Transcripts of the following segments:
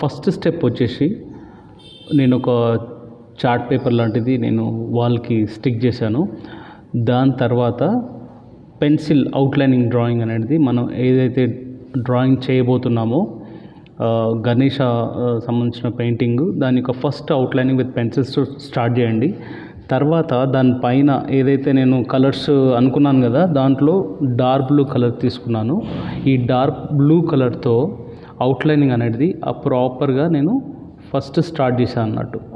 First step వచ్చేసి నేను ఒక చార్ట్ పేపర్ లాంటిది నేను వాల్కి స్టిక్ చేశాను. దాని తర్వాత పెన్సిల్ అవుట్లైనింగ్ డ్రాయింగ్ అనేది మనం ఏదైతే డ్రాయింగ్ చేయబోతున్నామో గణేష సంబంధించిన పెయింటింగ్ దాని యొక్క first outlining with pencils start చేయండి. తర్వాత దానిపైన ఏదైతే నేను కలర్స్ అనుకున్నాను కదా దాంట్లో డార్క్ బ్లూ కలర్ తీసుకున్నాను. ఈ డార్క్ బ్లూ కలర్తో అవుట్లైనింగ్ అనేది ఆ ప్రాపర్గా నేను ఫస్ట్ స్టార్ట్ చేశాను అన్నట్టు.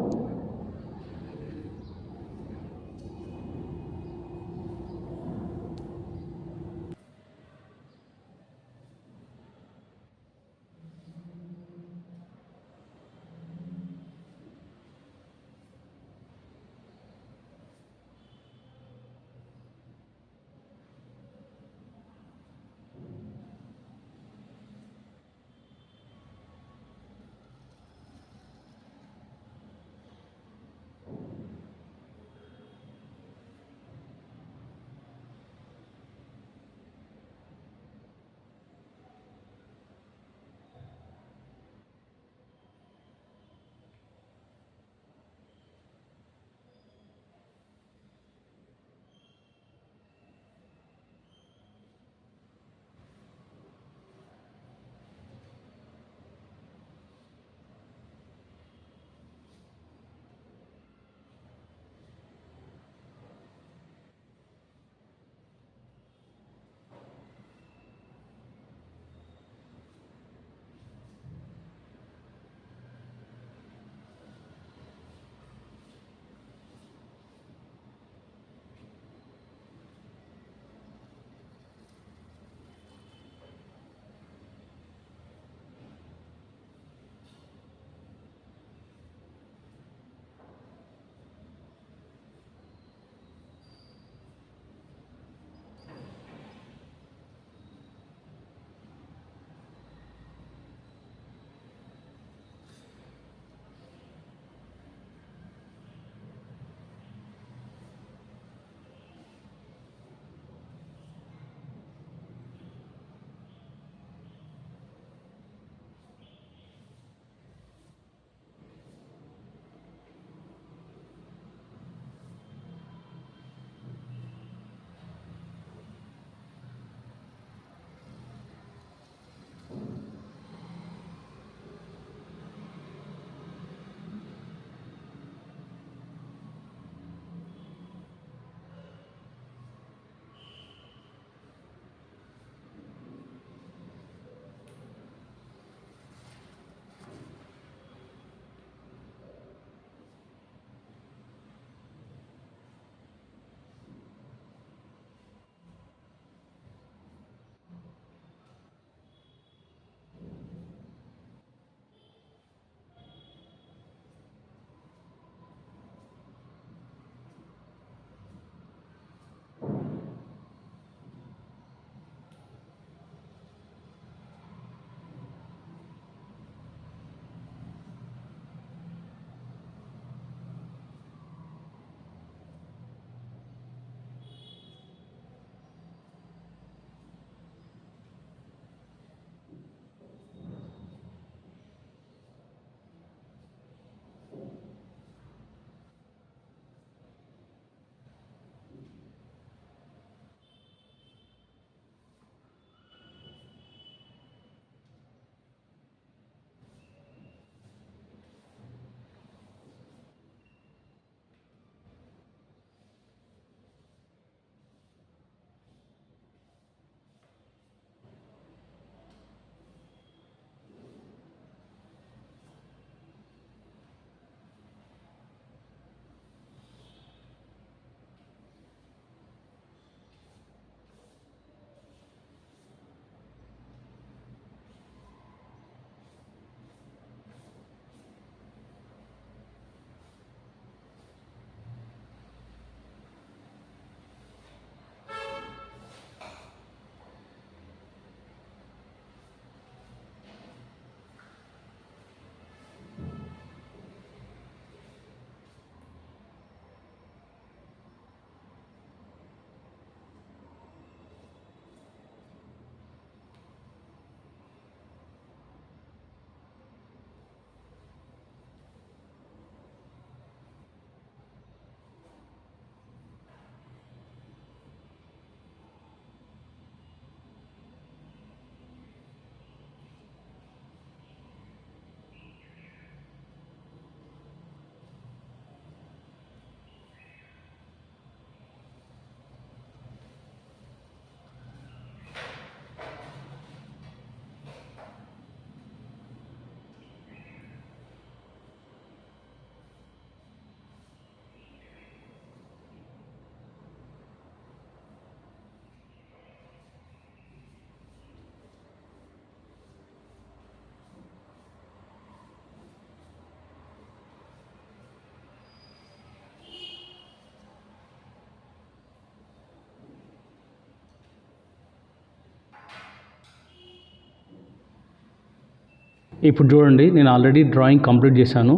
ఇప్పుడు చూడండి నేను ఆల్రెడీ డ్రాయింగ్ కంప్లీట్ చేశాను.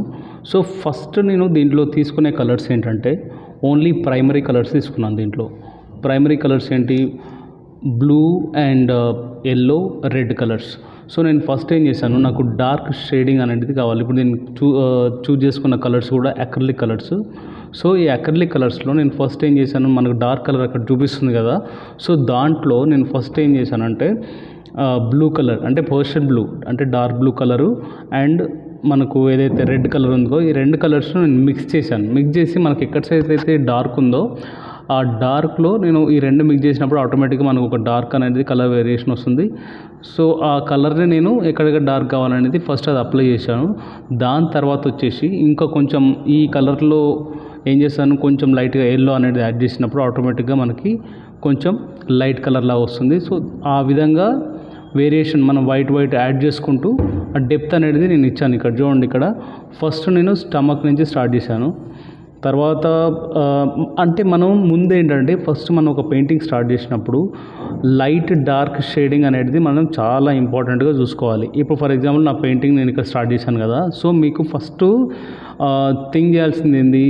సో ఫస్ట్ నేను దీంట్లో తీసుకునే కలర్స్ ఏంటంటే ఓన్లీ ప్రైమరీ కలర్స్ తీసుకున్నాను దీంట్లో. ప్రైమరీ కలర్స్ ఏంటి? Blue and yellow red colours so నేను ఫస్ట్ ఏం చేశాను? నాకు డార్క్ షేడింగ్ అనేది కావాలి. ఇప్పుడు నేను చూ uh, చూజ్ చేసుకున్న కలర్స్ కూడా అక్రలిక్ కలర్స్ సో ఈ అక్రలిక్ కలర్స్లో నేను ఫస్ట్ ఏం చేశాను? మనకు డార్క్ కలర్ అక్కడ చూపిస్తుంది కదా. సో దాంట్లో నేను ఫస్ట్ ఏం చేశానంటే బ్లూ కలర్ అంటే పర్షియన్ బ్లూ అంటే డార్క్ బ్లూ కలరు అండ్ మనకు ఏదైతే రెడ్ కలర్ ఉందో ఈ రెండు కలర్స్ నేను మిక్స్ చేశాను. మిక్స్ చేసి మనకి ఎక్కడ సైజ్ అయితే డార్క్ ఉందో ఆ డార్క్లో నేను ఈ రెండు మిక్స్ చేసినప్పుడు ఆటోమేటిక్గా మనకు ఒక డార్క్ అనేది కలర్ వేరియేషన్ వస్తుంది. సో ఆ కలర్ని నేను ఎక్కడెక్కడ డార్క్ కావాలనేది ఫస్ట్ అది అప్లై చేశాను. దాని తర్వాత వచ్చేసి ఇంకా కొంచెం ఈ కలర్లో ఏం చేస్తాను కొంచెం లైట్గా ఎల్లో అనేది యాడ్ చేసినప్పుడు ఆటోమేటిక్గా మనకి కొంచెం లైట్ కలర్ లాగా వస్తుంది. సో ఆ విధంగా వేరియేషన్ మనం వైట్ వైట్ యాడ్ చేసుకుంటూ ఆ డెప్త్ అనేది నేను ఇచ్చాను ఇక్కడ. చూడండి ఇక్కడ. ఫస్ట్ నేను స్టమక్ నుంచి స్టార్ట్ చేశాను. తర్వాత అంటే మనం ముందు ఏంటంటే ఫస్ట్ మనం ఒక పెయింటింగ్ స్టార్ట్ చేసినప్పుడు లైట్ డార్క్ షేడింగ్ అనేది మనం చాలా ఇంపార్టెంట్గా చూసుకోవాలి. ఇప్పుడు ఫర్ ఎగ్జాంపుల్ నా పెయింటింగ్ నేను ఇక్కడ స్టార్ట్ చేశాను కదా. సో మీకు ఫస్ట్ థింక్ చేయాల్సింది ఏంది?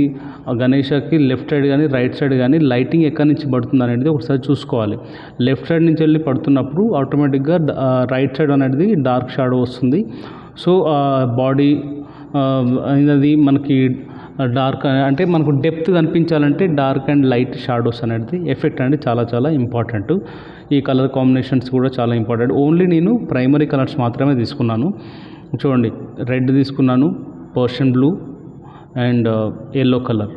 గణేషకి లెఫ్ట్ సైడ్ కానీ రైట్ సైడ్ కానీ లైటింగ్ ఎక్కడి నుంచి పడుతుంది అనేది ఒకసారి చూసుకోవాలి. లెఫ్ట్ సైడ్ నుంచి వెళ్ళి పడుతున్నప్పుడు ఆటోమేటిక్గా రైట్ సైడ్ అనేది డార్క్ షాడో వస్తుంది. సో బాడీ అనేది మనకి డార్క్ అంటే మనకు డెప్త్ కనిపించాలంటే డార్క్ అండ్ లైట్ షాడోస్ అనేది ఎఫెక్ట్ అనేది చాలా చాలా ఇంపార్టెంట్ ఈ కలర్ కాంబినేషన్స్ కూడా చాలా ఇంపార్టెంట్ ఓన్లీ నేను ప్రైమరీ కలర్స్ మాత్రమే తీసుకున్నాను. చూడండి రెడ్ తీసుకున్నాను Persian blue and uh, yellow colour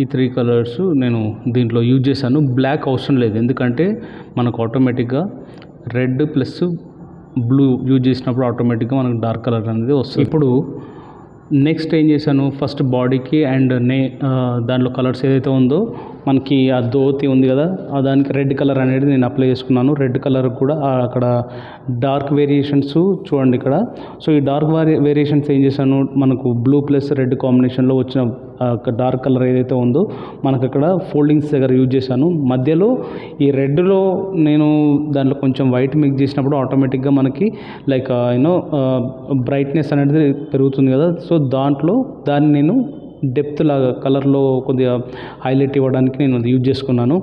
ఈ త్రీ కలర్స్ నేను దీంట్లో యూజ్ చేశాను. బ్లాక్ అవసరం లేదు. ఎందుకంటే మనకు ఆటోమేటిక్గా రెడ్ ప్లస్ బ్లూ యూజ్ చేసినప్పుడు ఆటోమేటిక్గా మనకు డార్క్ కలర్ అనేది వస్తుంది. ఇప్పుడు నెక్స్ట్ ఏం చేశాను? ఫస్ట్ బాడీకి అండ్ నే uh, దాంట్లో కలర్స్ ఏదైతే ఉందో మనకి ఆ ధోతి ఉంది కదా ఆ దానికి రెడ్ కలర్ అనేది నేను అప్లై చేసుకున్నాను. రెడ్ కలర్ కూడా అక్కడ డార్క్ వేరియేషన్స్ చూడండి ఇక్కడ. సో ఈ డార్క్ వేరియేషన్స్ ఏం చేశాను మనకు బ్లూ ప్లస్ రెడ్ కాంబినేషన్లో వచ్చిన డార్క్ కలర్ ఏదైతే ఉందో మనకు అక్కడ ఫోల్డింగ్స్ దగ్గర యూజ్ చేశాను. మధ్యలో ఈ రెడ్లో నేను దాంట్లో కొంచెం వైట్ మిక్స్ చేసినప్పుడు ఆటోమేటిక్గా మనకి లైక్ యూనో బ్రైట్నెస్ అనేది పెరుగుతుంది కదా. సో దాంట్లో దాన్ని నేను డెప్త్ లాగా కలర్లో కొద్దిగా హైలైట్ ఇవ్వడానికి నేను అది యూజ్ చేసుకున్నాను.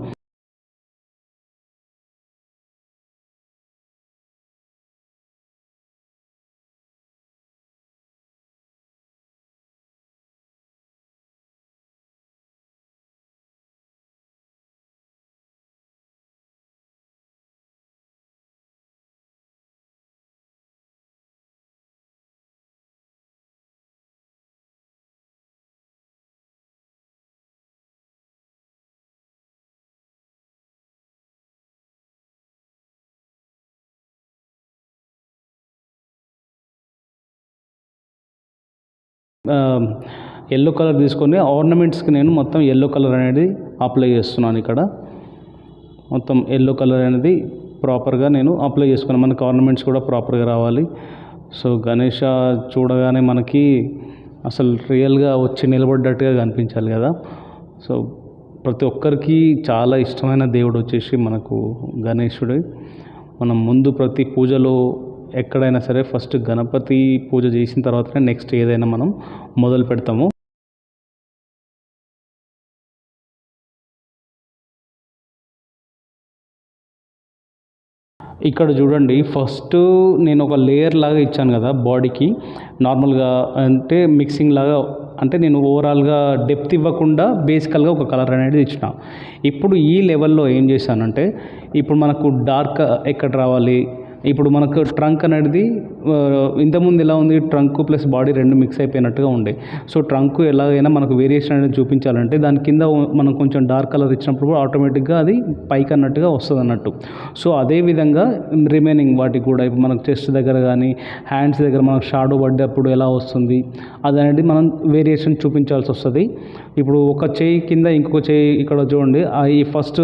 ఎల్లో కలర్ తీసుకొని ఆర్నమెంట్స్కి నేను మొత్తం ఎల్లో కలర్ అనేది అప్లై చేస్తున్నాను ఇక్కడ. మొత్తం ఎల్లో కలర్ అనేది ప్రాపర్గా నేను అప్లై చేసుకున్నాను. మనకి ఆర్నమెంట్స్ కూడా ప్రాపర్గా రావాలి. సో గణేష చూడగానే మనకి అసలు రియల్గా వచ్చి నిలబడ్డట్టుగా కనిపించాలి కదా. సో ప్రతి ఒక్కరికి చాలా ఇష్టమైన దేవుడు వచ్చేసి మనకు గణేశుడు మనం ముందు ప్రతి పూజలో ఎక్కడైనా సరే ఫస్ట్ గణపతి పూజ చేసిన తర్వాతనే నెక్స్ట్ ఏదైనా మనం మొదలు పెడతాము. ఇక్కడ చూడండి ఫస్ట్ నేను ఒక లేయర్ లాగా ఇచ్చాను కదా బాడీకి నార్మల్గా అంటే మిక్సింగ్ లాగా అంటే నేను ఓవరాల్గా డెప్త్ ఇవ్వకుండా బేసికల్గా ఒక కలర్ అనేది ఇచ్చిన. ఇప్పుడు ఈ లెవెల్లో ఏం చేశానంటే ఇప్పుడు మనకు డార్క్ ఎక్కడ రావాలి? ఇప్పుడు మనకు ట్రంక్ అనేది ఇంతకుముందు ఎలా ఉంది? ట్రంక్ ప్లస్ బాడీ రెండు మిక్స్ అయిపోయినట్టుగా ఉండే. సో ట్రంక్ ఎలాగైనా మనకు వేరియేషన్ అనేది చూపించాలంటే దాని కింద మనం కొంచెం డార్క్ కలర్ ఇచ్చినప్పుడు కూడా ఆటోమేటిక్గా అది పైకి అన్నట్టుగా వస్తుంది అన్నట్టు సో అదే విధంగా రిమైనింగ్ వాటికి కూడా ఇప్పుడు మనకు చెస్ట్ దగ్గర కానీ హ్యాండ్స్ దగ్గర మనకు షాడో పడ్డప్పుడు ఎలా వస్తుంది? అది అనేది మనం వేరియేషన్ చూపించాల్సి వస్తుంది. ఇప్పుడు ఒక చేయి కింద ఇంకొక చేయి ఇక్కడ చూడండి. ఆ ఈ ఫస్ట్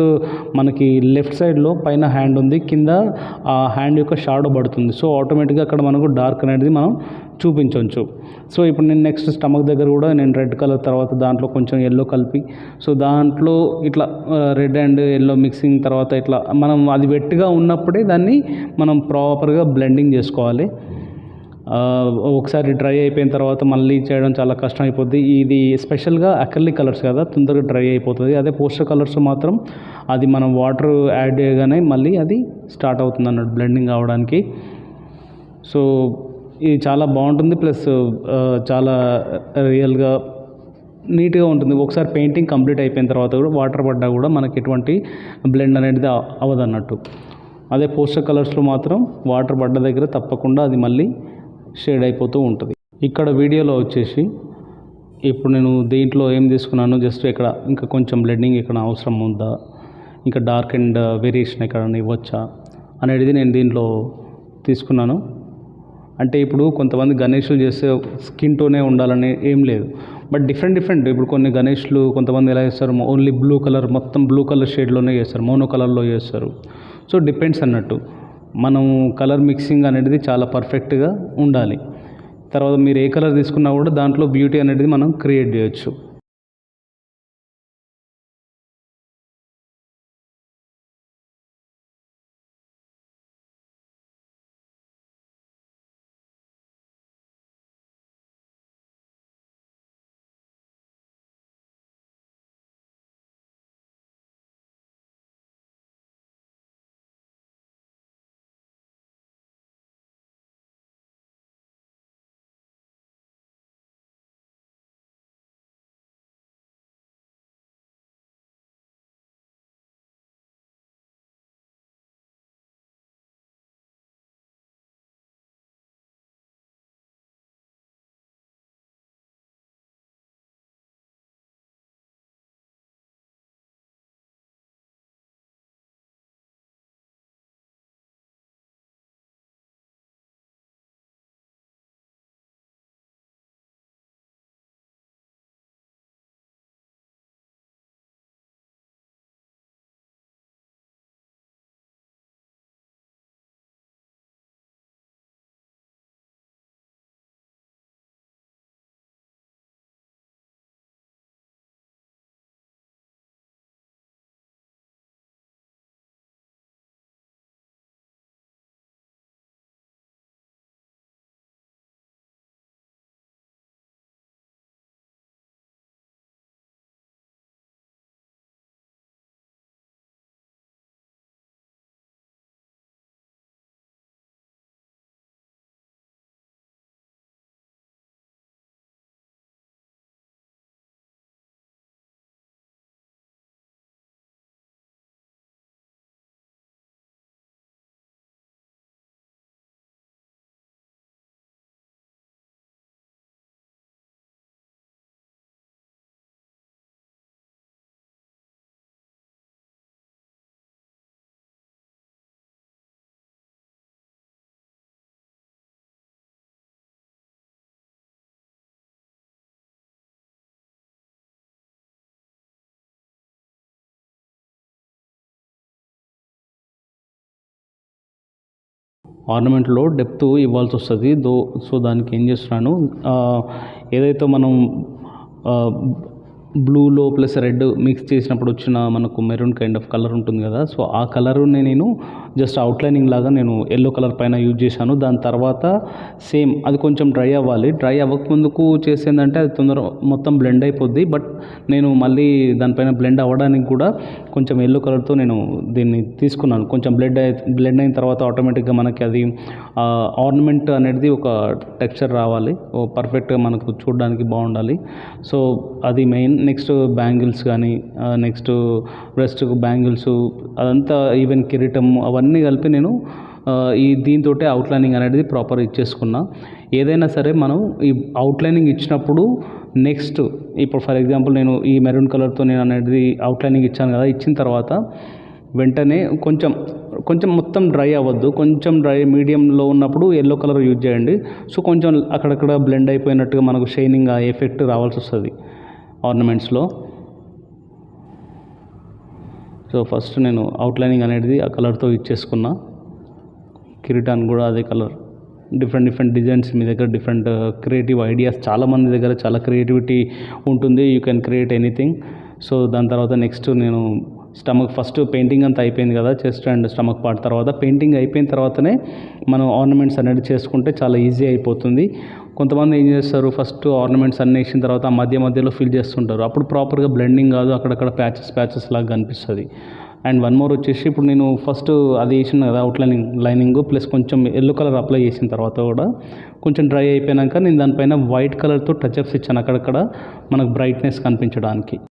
మనకి లెఫ్ట్ సైడ్లో పైన హ్యాండ్ ఉంది. కింద ఆ హ్యాండ్ యొక్క షాడో పడుతుంది. సో ఆటోమేటిక్గా అక్కడ మనకు డార్క్ అనేది మనం చూపించవచ్చు సో ఇప్పుడు నేను నెక్స్ట్ స్టమక్ దగ్గర కూడా నేను రెడ్ కలర్ తర్వాత దాంట్లో కొంచెం ఎల్లో కలిపి సో దాంట్లో ఇట్లా రెడ్ అండ్ ఎల్లో మిక్సింగ్ తర్వాత ఇట్లా మనం అది వెట్టిగా ఉన్నప్పుడే దాన్ని మనం ప్రాపర్గా బ్లెండింగ్ చేసుకోవాలి. ఒకసారి డ్రై అయిపోయిన తర్వాత మళ్ళీ చేయడం చాలా కష్టం అయిపోద్ది. ఇది స్పెషల్గా అక్రలిక్ కలర్స్ కదా తొందరగా డ్రై అయిపోతుంది. అదే పోస్టర్ కలర్స్ మాత్రం అది మనం వాటర్ యాడ్ చేయగానే మళ్ళీ అది స్టార్ట్ అవుతుంది అన్నట్టు బ్లెండింగ్ అవడానికి. సో ఇది చాలా బాగుంటుంది ప్లస్ చాలా రియల్గా నీట్గా ఉంటుంది. ఒకసారి పెయింటింగ్ కంప్లీట్ అయిపోయిన తర్వాత కూడా వాటర్ పడ్డా కూడా మనకి ఎటువంటి బ్లెండ్ అనేది అవ- అవ్వదు అన్నట్టు. అదే పోస్టర్ కలర్స్లో మాత్రం వాటర్ పడ్డ దగ్గర తప్పకుండా అది మళ్ళీ షేడ్ అయిపోతూ ఉంటుంది. ఇక్కడ వీడియోలో వచ్చేసి ఇప్పుడు నేను దీంట్లో ఏం తీసుకున్నాను జస్ట్ ఇక్కడ ఇంకా కొంచెం బ్లెండింగ్ ఇక్కడ అవసరం ఉందా? ఇంకా డార్క్ అండ్ వేరియేషన్ ఎక్కడ ఇవ్వచ్చా? అనేది నేను దీంట్లో తీసుకున్నాను. అంటే ఇప్పుడు కొంతమంది గణేష్లు చేస్తే స్కిన్ టోనే ఉండాలని ఏం లేదు. But different different. ఇప్పుడు కొన్ని గణేష్లు కొంతమంది ఎలా చేస్తారు ఓన్లీ బ్లూ కలర్ మొత్తం బ్లూ కలర్ షేడ్లోనే చేస్తారు మోనో కలర్లో చేస్తారు. సో డిపెండ్స్ అన్నట్టు. మనం కలర్ మిక్సింగ్ అనేది చాలా పర్ఫెక్ట్గా ఉండాలి. తర్వాత మీరు ఏ కలర్ తీసుకున్నా కూడా దాంట్లో బ్యూటీ అనేది మనం క్రియేట్ చేయొచ్చు. ఆర్నమెంట్లో డెప్త్ ఇవ్వాల్సి వస్తుంది. దో సో దానికి ఏం చేస్తున్నాను? ఏదైతే మనం బ్లూలో ప్లస్ రెడ్ మిక్స్ చేసినప్పుడు వచ్చిన మనకు మెరూన్ కైండ్ ఆఫ్ కలర్ ఉంటుంది కదా. సో ఆ కలర్ని నేను జస్ట్ అవుట్లైనింగ్ లాగా నేను ఎల్లో కలర్ పైన యూజ్ చేశాను. దాని తర్వాత సేమ్ అది కొంచెం డ్రై అవ్వాలి. డ్రై అవ్వకముందుకు చేసేందంటే అది తొందర మొత్తం బ్లెండ్ అయిపోద్ది. బట్ నేను మళ్ళీ దానిపైన బ్లెండ్ అవ్వడానికి కూడా కొంచెం ఎల్లో కలర్తో నేను దీన్ని తీసుకున్నాను. కొంచెం బ్లెడ్ అయి బ్లెండ్ అయిన తర్వాత ఆటోమేటిక్గా మనకి అది ఆర్నమెంట్ అనేది ఒక టెక్స్చర్ రావాలి. ఓ పర్ఫెక్ట్గా మనకు చూడడానికి బాగుండాలి. సో అది మెయిన్ నెక్స్ట్ బ్యాంగిల్స్ కానీ నెక్స్ట్ బ్రెస్ట్ బ్యాంగిల్స్ అదంతా ఈవెన్ కిరీటం అవన్నీ కలిపి నేను ఈ దీంతో అవుట్లైనింగ్ అనేది ప్రాపర్ ఇచ్చేసుకున్నా. ఏదైనా సరే మనం ఈ అవుట్లైనింగ్ ఇచ్చినప్పుడు నెక్స్ట్ ఇప్పుడు ఫర్ ఎగ్జాంపుల్ నేను ఈ మెరూన్ కలర్తో నేను అనేది అవుట్లైనింగ్ ఇచ్చాను కదా ఇచ్చిన తర్వాత వెంటనే కొంచెం కొంచెం మొత్తం డ్రై అవ్వద్దు. కొంచెం డ్రై మీడియంలో ఉన్నప్పుడు ఎల్లో కలర్ యూజ్ చేయండి. సో కొంచెం అక్కడక్కడ బ్లెండ్ అయిపోయినట్టుగా మనకు షైనింగ్ ఆ ఎఫెక్ట్ రావాల్సి వస్తుంది. ఆర్నమెంట్స్లో సో ఫస్ట్ నేను అవుట్లైనింగ్ అనేది ఆ కలర్తో ఇచ్చేసుకున్నా కిరీటాన్ కూడా అదే కలర్ డిఫరెంట్ డిఫరెంట్ డిజైన్స్ మీ దగ్గర డిఫరెంట్ క్రియేటివ్ ఐడియాస్ చాలా మంది దగ్గర చాలా క్రియేటివిటీ ఉంటుంది. You can create anything so దాని తర్వాత నెక్స్ట్ నేను స్టమక్ ఫస్ట్ పెయింటింగ్ అంతా అయిపోయింది కదా చెస్ట్ అండ్ స్టమక్ పార్ట్ తర్వాత. పెయింటింగ్ అయిపోయిన తర్వాతనే మనం ఆర్నమెంట్స్ అనేది చేసుకుంటే చాలా ఈజీ అయిపోతుంది. కొంతమంది ఏం చేస్తారు ఫస్ట్ ఆర్నమెంట్స్ అన్నీ వేసిన తర్వాత ఆ మధ్య మధ్యలో ఫిల్ చేస్తుంటారు. అప్పుడు ప్రాపర్గా బ్లెండింగ్ కాదు అక్కడక్కడ ప్యాచెస్ ప్యాచెస్ లాగా కనిపిస్తుంది. అండ్ వన్ మోర్ వచ్చేసి ఇప్పుడు నేను ఫస్ట్ అది వేసిన కదా అవుట్లైనింగ్ లైనింగ్ ప్లస్ కొంచెం ఎల్లో కలర్ అప్లై చేసిన తర్వాత కూడా కొంచెం డ్రై అయిపోయాక నేను దానిపైన వైట్ కలర్తో టచ్అప్స్ ఇచ్చాను అక్కడక్కడ మనకు బ్రైట్నెస్ కనిపించడానికి.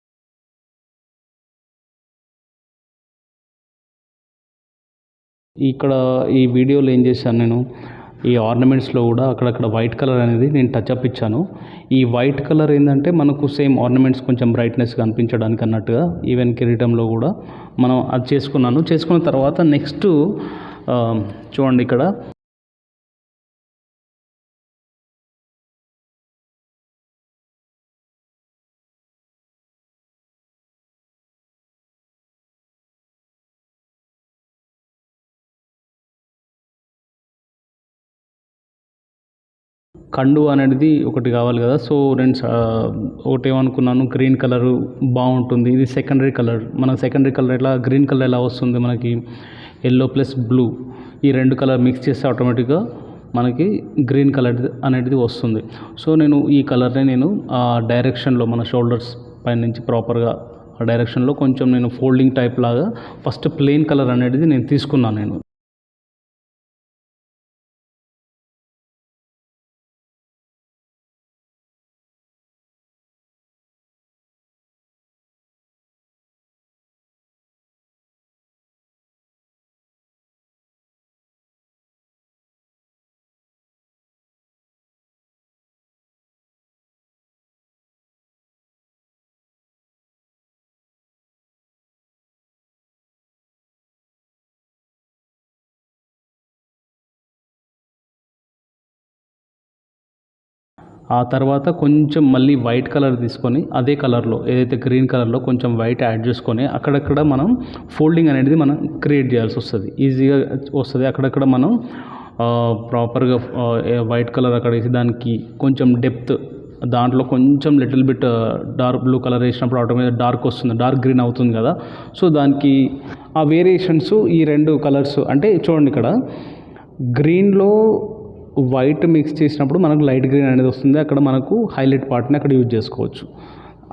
ఇక్కడ ఈ వీడియోలో ఏం చేశాను నేను ఈ ఆర్నమెంట్స్లో కూడా అక్కడక్కడ వైట్ కలర్ అనేది నేను టచ్అప్ ఇచ్చాను. ఈ వైట్ కలర్ ఏంటంటే మనకు సేమ్ ఆర్నమెంట్స్ కొంచెం బ్రైట్నెస్ కనిపించడానికి అన్నట్టుగా ఈవెన్ కిరీటంలో కూడా మనం అది చేసుకున్నాను. చేసుకున్న తర్వాత నెక్స్ట్ చూడండి ఇక్కడ. కండు అనేది ఒకటి కావాలి కదా. సో రెండు స- ఒకటి ఏమనుకున్నాను గ్రీన్ కలర్ బాగుంటుంది. ఇది సెకండరీ కలర్ మన సెకండరీ కలర్ ఎలా గ్రీన్ కలర్ ఎలా వస్తుంది మనకి? ఎల్లో ప్లస్ బ్లూ ఈ రెండు కలర్ మిక్స్ చేస్తే ఆటోమేటిక్గా మనకి గ్రీన్ కలర్ అనేది వస్తుంది. సో నేను ఈ కలర్ని నేను ఆ డైరెక్షన్లో మన షోల్డర్స్ పైన నుంచి ప్రాపర్గా ఆ డైరెక్షన్లో కొంచెం నేను ఫోల్డింగ్ టైప్ లాగా ఫస్ట్ ప్లెయిన్ కలర్ అనేది నేను తీసుకున్నాను నేను. ఆ తర్వాత కొంచెం మళ్ళీ వైట్ కలర్ తీసుకొని అదే కలర్లో ఏదైతే గ్రీన్ కలర్లో కొంచెం వైట్ యాడ్ చేసుకొని అక్కడక్కడ మనం ఫోల్డింగ్ అనేది మనం క్రియేట్ చేయాల్సి వస్తుంది. ఈజీగా వస్తుంది. అక్కడక్కడ మనం ప్రాపర్గా వైట్ కలర్ అక్కడ వేసి దానికి కొంచెం డెప్త్ దాంట్లో కొంచెం little bit dark blue colour వేసినప్పుడు ఆటోమేటిక్ డార్క్ వస్తుంది. డార్క్ గ్రీన్ అవుతుంది కదా. సో దానికి ఆ వేరియేషన్స్ ఈ రెండు కలర్స్ అంటే చూడండి ఇక్కడ. గ్రీన్లో వైట్ మిక్స్ చేసినప్పుడు మనకు లైట్ గ్రీన్ అనేది వస్తుంది. అక్కడ మనకు హైలైట్ పార్ట్ని అక్కడ యూజ్ చేసుకోవచ్చు.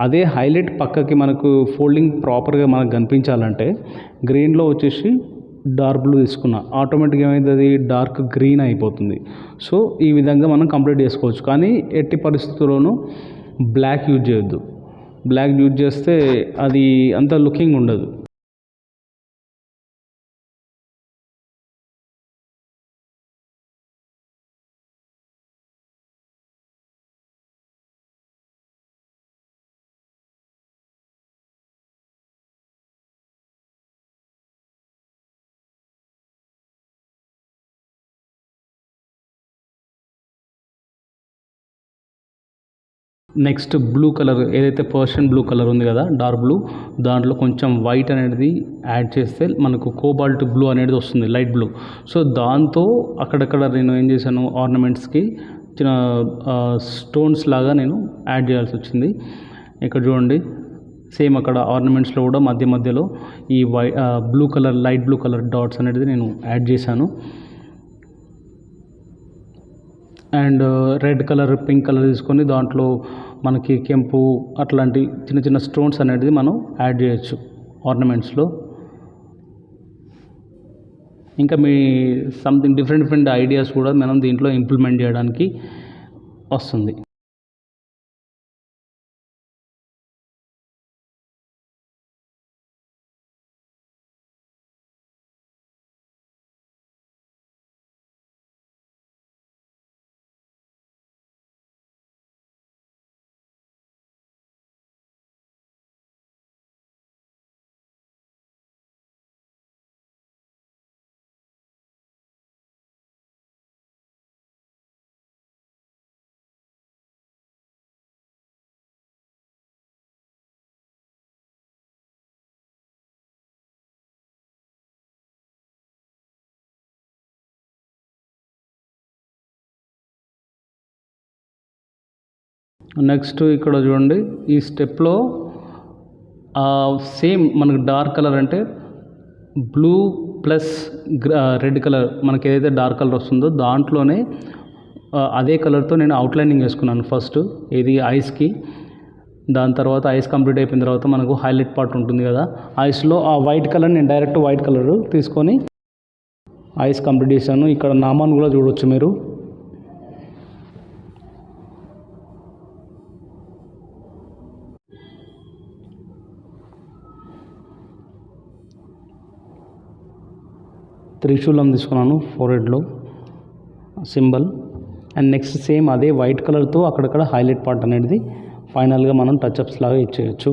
అదే హైలైట్ పక్కకి మనకు ఫోల్డింగ్ ప్రాపర్గా మనకు కనిపించాలంటే గ్రీన్లో వచ్చేసి డార్క్ బ్లూ తీసుకున్నా ఆటోమేటిక్గా ఏమైంది అది డార్క్ గ్రీన్ అయిపోతుంది. సో ఈ విధంగా మనం కంప్లీట్ చేసుకోవచ్చు. కానీ ఎట్టి పరిస్థితుల్లోనూ బ్లాక్ యూజ్ చేయొద్దు. బ్లాక్ యూజ్ చేస్తే అది అంత లుకింగ్ ఉండదు. నెక్స్ట్ బ్లూ కలర్ ఏదైతే పర్షియన్ బ్లూ కలర్ ఉంది కదా డార్క్ బ్లూ దాంట్లో కొంచెం వైట్ అనేది యాడ్ చేస్తే మనకు కోబాల్ట్ బ్లూ అనేది వస్తుంది లైట్ బ్లూ సో దాంతో అక్కడక్కడ నేను ఏం చేశాను ఆర్నమెంట్స్కి చిన్న స్టోన్స్ లాగా నేను యాడ్ చేయాల్సి వచ్చింది. ఇక్కడ చూడండి సేమ్ అక్కడ ఆర్నమెంట్స్లో కూడా మధ్య మధ్యలో ఈ why blue colour light blue colour dots అనేది నేను యాడ్ చేశాను. And red colour pink colour తీసుకొని దాంట్లో మనకి కెంపు అట్లాంటి చిన్న చిన్న స్టోన్స్ అనేది మనం యాడ్ చేయొచ్చు ఆర్నమెంట్స్లో. ఇంకా మీ సంథింగ్ డిఫరెంట్ డిఫరెంట్ ఐడియాస్ కూడా మనం దీంట్లో ఇంప్లిమెంట్ చేయడానికి వస్తుంది. నెక్స్ట్ ఇక్కడ చూడండి ఈ స్టెప్లో సేమ్ మనకు డార్క్ కలర్ అంటే బ్లూ ప్లస్ రెడ్ కలర్ మనకి ఏదైతే డార్క్ కలర్ వస్తుందో దాంట్లోనే అదే కలర్తో నేను అవుట్లైనింగ్ వేసుకున్నాను ఫస్ట్ ఇది ఐస్కి. దాని తర్వాత ఐస్ కంప్లీట్ అయిపోయిన తర్వాత మనకు హైలైట్ పార్ట్ ఉంటుంది కదా ఐస్లో ఆ వైట్ కలర్ నేను డైరెక్ట్ వైట్ కలర్ తీసుకొని ఐస్ కంప్లీట్ చేశాను. ఇక్కడ నామాన్ కూడా చూడవచ్చు మీరు. త్రిశూలం తీసుకున్నాను ఫోర్హెడ్లో సింబల్. అండ్ నెక్స్ట్ సేమ్ అదే వైట్ కలర్తో అక్కడక్కడ హైలైట్ పార్ట్ అనేది ఫైనల్గా మనం టచ్అప్స్ లాగా ఇచ్చేయచ్చు.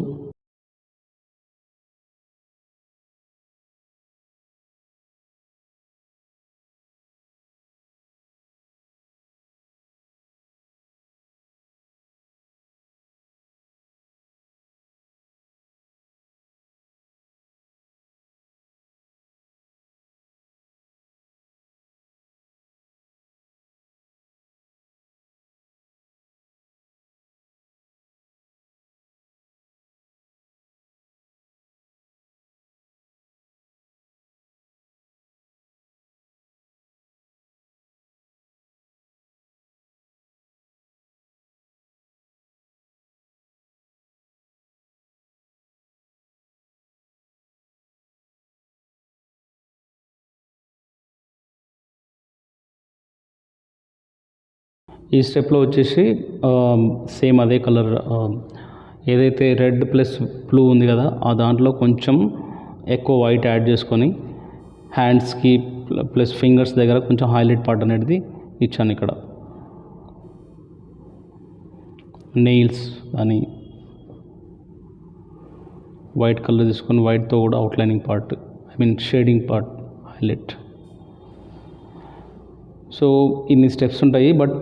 ఈ స్టెప్లో వచ్చేసి సేమ్ అదే కలర్ ఏదైతే రెడ్ ప్లస్ బ్లూ ఉంది కదా ఆ దాంట్లో కొంచెం ఎక్కువ వైట్ యాడ్ చేసుకొని హ్యాండ్స్కి ప్లస్ ఫింగర్స్ దగ్గర కొంచెం హైలైట్ పార్ట్ అనేది ఇచ్చాను ఇక్కడ. నెయిల్స్ అని వైట్ కలర్ తీసుకొని వైట్తో కూడా outlining part I mean shading part highlight so ఇన్ని స్టెప్స్ ఉంటాయి బట్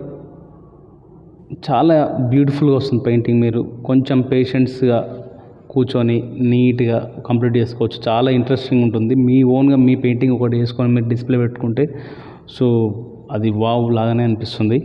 చాలా బ్యూటిఫుల్గా వస్తుంది పెయింటింగ్ మీరు కొంచెం పేషెన్స్గా కూర్చొని నీట్గా కంప్లీట్ చేసుకోవచ్చు. చాలా ఇంట్రెస్టింగ్ ఉంటుంది. మీ ఓన్గా మీ పెయింటింగ్ ఒకటి వేసుకొని మీరు డిస్ప్లే పెట్టుకుంటే సో అది వావ్ లాగానే అనిపిస్తుంది.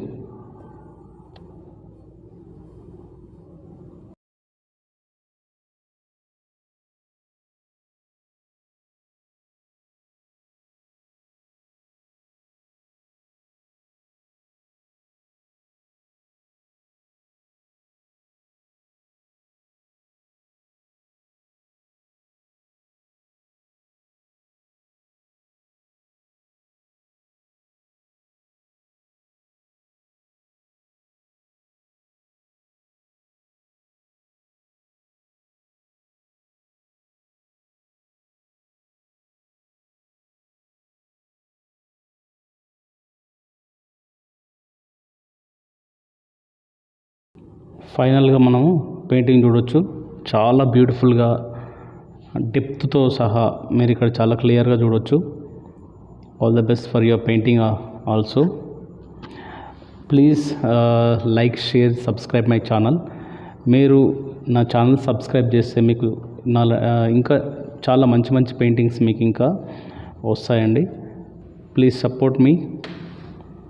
ఫైనల్గా మనము పెయింటింగ్ చూడొచ్చు. చాలా బ్యూటిఫుల్గా డెప్త్తో సహా మీరు ఇక్కడ చాలా క్లియర్గా చూడొచ్చు. All the best for your painting also. Please like share subscribe my channel. మీరు నా ఛానల్ సబ్స్క్రైబ్ చేస్తే మీకు నా ఇంకా చాలా మంచి మంచి పెయింటింగ్స్ మీకు ఇంకా వస్తాయండి. Please support me.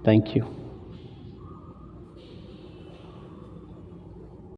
Thank you.